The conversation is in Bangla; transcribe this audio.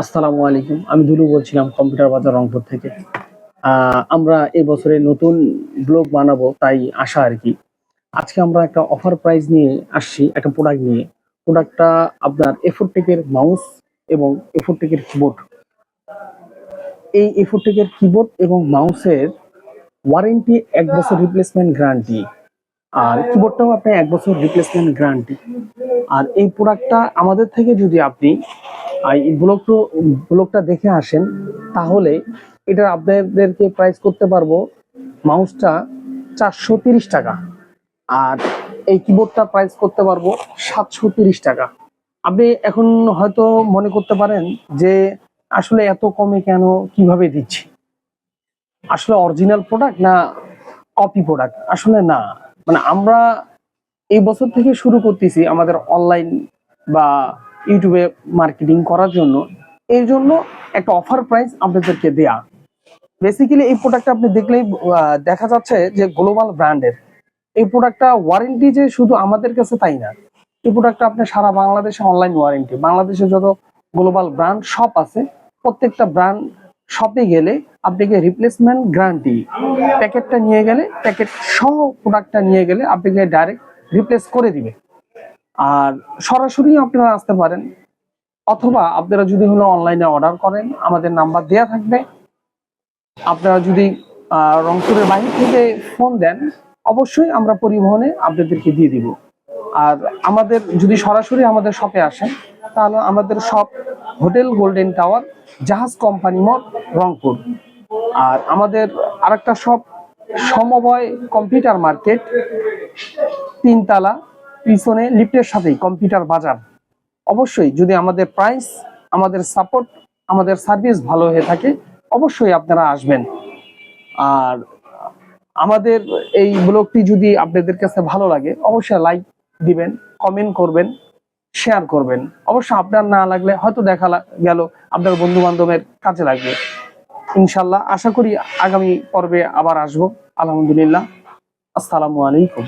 আসসালামু আলাইকুম। আমি দুলু বলছিলাম কম্পিউটার বাজার রংপুর থেকে। আমরা এই বছরে নতুন ব্লগ বানাবো, তাই আশা আর কি। আজকে আমরা একটা অফার প্রাইস নিয়ে আসছি, একটা প্রোডাক্ট নিয়ে। প্রোডাক্টটা আপনার এফোরটেকের মাউস এবং এফোরটেকের কিবোর্ড এই এফোরটেকের কিবোর্ড এবং মাউসের ওয়ারেন্টি এক বছর রিপ্লেসমেন্ট গ্যারান্টি আর কিবোর্ডটাও আপনি এক বছর রিপ্লেসমেন্ট গ্যারান্টি আর এই প্রোডাক্টটা আমাদের থেকে যদি আপনি এই ব্লগটা ব্লগটা দেখে আসেন, তাহলে এটা আপনাদেরকে প্রাইস করতে পারব মাউসটা চারশো তিরিশ টাকা। আর এই কিবোর্ডটা প্রাইস করতে পারব সাতশো তিরিশ টাকা। আপনি এখন হয়তো মনে করতে পারেন যে, আসলে এত কমে কেন, কীভাবে দিচ্ছি? আসলে অরিজিনাল প্রোডাক্ট না কপি প্রোডাক্ট আসলে না। মানে আমরা এই বছর থেকে শুরু করতেছি আমাদের অনলাইন বা ইউটিউবে মার্কেটিং করার জন্য, এর জন্য একটা অফার প্রাইস আপনাদেরকে দেয়া। বেসিক্যালি এই প্রোডাক্টটা আপনি দেখলেই দেখা যাচ্ছে যে গ্লোবাল ব্র্যান্ডের এই প্রোডাক্টটা ওয়ারেন্টি যে শুধু আমাদের কাছে তাই না, এই প্রোডাক্টটা আপনি সারা বাংলাদেশে অনলাইন ওয়ারেন্টি বাংলাদেশে যত গ্লোবাল ব্র্যান্ড শপ আছে, প্রত্যেকটা ব্র্যান্ড শপে গেলে আপনাকে রিপ্লেসমেন্ট গ্যারান্টি প্যাকেটটা নিয়ে গেলে প্যাকেট সহ প্রোডাক্টটা নিয়ে গেলে আপনাকে ডাইরেক্ট রিপ্লেস করে দিবে। আর সরাসরি আপনারা আসতে পারেন। অথবা আপনারা যদি হলো অনলাইনে অর্ডার করেন, আমাদের নাম্বার দেয়া থাকবে। আপনারা যদি রংপুরের বাইরে থেকে ফোন দেন, অবশ্যই আমরা পরিবহনে আপনাদেরকে দিয়ে দিব। আর আমাদের, যদি সরাসরি আমাদের শপে আসেন, তাহলে আমাদের শপ হোটেল গোল্ডেন টাওয়ার জাহাজ কোম্পানি মোড় রংপুর। আর আমাদের আরেকটা শপ সমবয় কম্পিউটার মার্কেট, তিনতলা পিছনে লিফটের সাথেই কম্পিউটার বাজার অবশ্যই যদি আমাদের প্রাইস আমাদের সাপোর্ট আমাদের সার্ভিস ভালো হয়ে থাকে, অবশ্যই আপনারা আসবেন। আর আমাদের এই ব্লগটি যদি আপনাদের কাছে ভালো লাগে, অবশ্যই লাইক দিবেন কমেন্ট করবেন শেয়ার করবেন। অবশ্য আপনার না লাগলে হয়তো দেখা গেল, আপনার বন্ধু বান্ধবের কাজে লাগবে। ইনশাল্লাহ আশা করি আগামী পর্বে আবার আসব। আলহামদুলিল্লাহ। আসসালামু আলাইকুম।